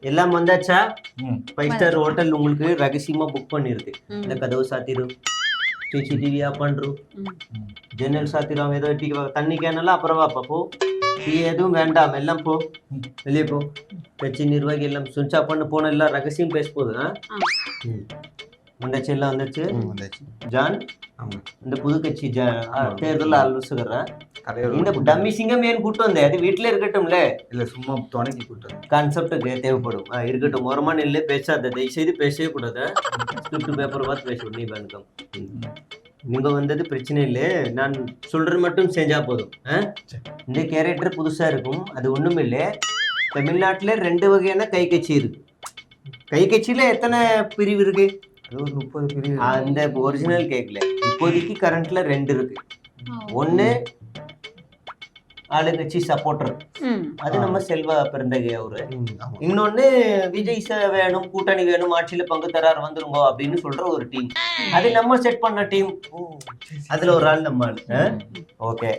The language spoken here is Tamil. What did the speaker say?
எல்லாம் வந்தாச்சா. ஃபைவ் ஸ்டார் ஹோட்டல் உங்களுக்கு ரகசியமா புக் பண்ணிருக்கு. இந்த கதவு சாத்திரு சிசிடிவி ஆஃப் பண்றோம். ஜன்னல் சாத்திரம் ஏதோ டீ தண்ணி கேனெல்லாம் அப்புறம் வாப்பா போ. டீ எதுவும் வேண்டாம் எல்லாம் போ. வெளியே போ. கட்சி நிர்வாகி எல்லாம் சுவிட்ச் ஆஃப் பண்ண போன எல்லாம் ரகசியம் பேச போகுது. வந்துச்சு எல்லாம் வந்துச்சு. ஜான் ஆமா. இந்த புது கட்சி ஜா- ஆ, தேர்தல் ஆலோசகரா? இந்த டம்மி சிங்கம் ஏன் கூட்டு வந்தேன் அது வீட்டுல இருக்கட்டும்ல. இல்ல சும்மா துணைக்கு கூட்டம் கான்செப்டுக்கு தேவைப்படும். ஆ, இருக்கட்டும் ஓரமா நில்லு பேசாத தயவு செய்து பேசவே கூடாது. ஸ்கிரிப்ட் பேப்பர் பார்த்து பேசணும் நீ வணக்கம். நீங்க வந்தது பிரச்சனை இல்லை. நான் சொல்றது மட்டும் செஞ்சா போதும். இந்த கேரக்டர் புதுசா இருக்கும். அது ஒண்ணும் இல்லை. தமிழ்நாட்டுல ரெண்டு வகையான கை கட்சி இருக்கு. கை கட்சியில எத்தனை பிரிவு இருக்கு? அது ஒரு முப்பது பிரிவு. அந்த ஒரிஜினல் கேக்கல. இப்போதைக்கு கரண்ட்ல ரெண்டு இருக்கு. ஒண்ணு ஆளுங்கட்சி சப்போர்ட்டர் ம். அது நம்ம செல்வா பிறந்தகை அவரு. இன்னொன்னு விஜய் சார் வேணும் கூட்டணி வேணும் ஆட்சியில பங்கு தரார் வந்துருங்கோ அப்படின்னு சொல்ற ஒரு டீம் அது நம்ம செட் பண்ண டீம். அதுல ஒரு ஆள் நம்ம ஓகே.